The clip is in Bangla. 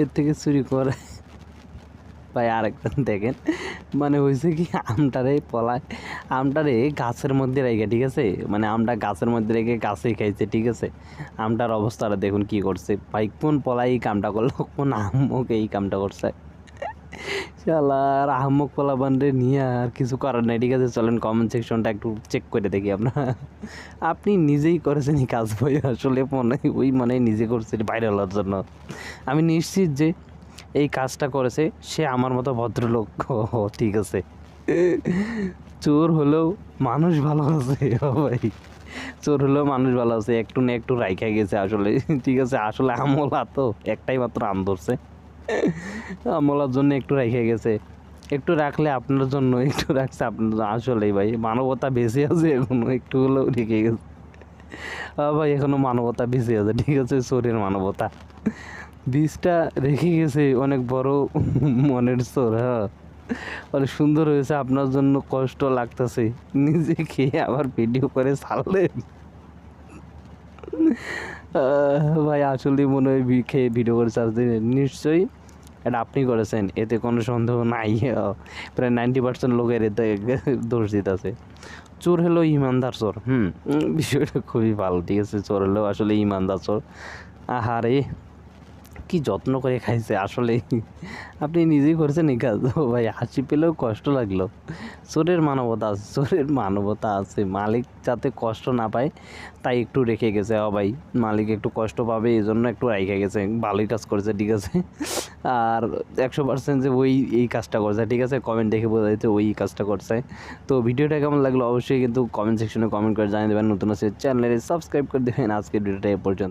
এর থেকে চুরি করে। ভাই আরেকটা দেখেন। মানে হয়েছে কি, আমটারে পলায়। আমটারে গাছের মধ্যে রেখে ঠিক আছে? মানে আমটা গাছের মধ্যে রেখে গাছেই খাইছে, ঠিক আছে? আমটার অবস্থাটা দেখুন কি করছে। ভাই, কোন পলাই এই কামটা করল, কোন আমকে এই কামটা করছে? শালার আহম্মক পোলা বান্ডে নিয়ে আর কিছু করার নাই, ঠিক আছে? চলেন কমেন্ট সেকশনটা একটু চেক করে দেখি আমরা। আপনি নিজেই করেছেন এই কাজ ভাই, আসলে মনে, ওই মনে নিজে করছে ভাইরাল হওয়ার জন্য। আমি নিশ্চিত যে এই কাজটা করেছে সে আমার মতো ভদ্রলোক। ঠিক আছে। চোর হলেও মানুষ ভালো আছে ভাই। চোর হলেও মানুষ ভালো আছে, একটু না একটু রাইখা গেছে আসলে, ঠিক আছে? আসলে আমলা তো একটাই মাত্র আম ধরছে। আমলার জন্য একটু রেখে গেছে। একটু রাখলে আপনার জন্য একটু রাখছে আপনার আসলেই ভাই মানবতা বেঁচে আছে এখনও একটু হলেও রেখে গেছে। ভাই এখনও মানবতা বেঁচে আছে ঠিক আছে? চোরের মানবতা। বীজটা রেখে গেছে অনেক বড় মনের চোর হ্যাঁ? অনেক সুন্দর হয়েছে আপনার জন্য কষ্ট লাগতেছে। নিজে খেয়ে আবার ভিডিও করে আহ, ভাই আসলে মনে হয় খেয়ে ভিডিও করে চার্জ দিন নিশ্চয়ই। এটা আপনি করেছেন। এতে কোনো সন্দেহ নাই। প্রায় নাইনটি পার্সেন্ট লোকের এতে দোষ দিতেছে। চোর হলো ইমানদার চোর, হুম? বিষয়টা খুবই ভালো, ঠিক আছে? চোর হলেও আসলে ইমানদার চোর। আহারে। কি যত্ন করে খাইছে? আসলে আপনি নিজেই করছেন এই কাজ? ভাই, হাসি পেলেও কষ্ট লাগল। চোরের মানবতা আছে, চোরের মানবতা আছে। মালিক যাতে কষ্ট না পায়, তাই একটু রেখে গেছে। ও ভাই, মালিক একটু কষ্ট পাবে এই জন্য একটু রেখে গেছে। ভালোই কাজ করেছে, ঠিক আছে? আর একশো পার্সেন্ট যে ওই, এই কাজটা করছে, ঠিক আছে? কমেন্ট দেখে বোঝা যাচ্ছে ওই কাজটা করছে। তো ভিডিওটা কেমন লাগল? অবশ্যই কিন্তু কমেন্ট সেকশনে কমেন্ট করে জানিয়ে দেবেন। নতুন আছে চ্যানেলে সাবস্ক্রাইব করে দেবেন। আজকের ভিডিওটা এ পর্যন্ত।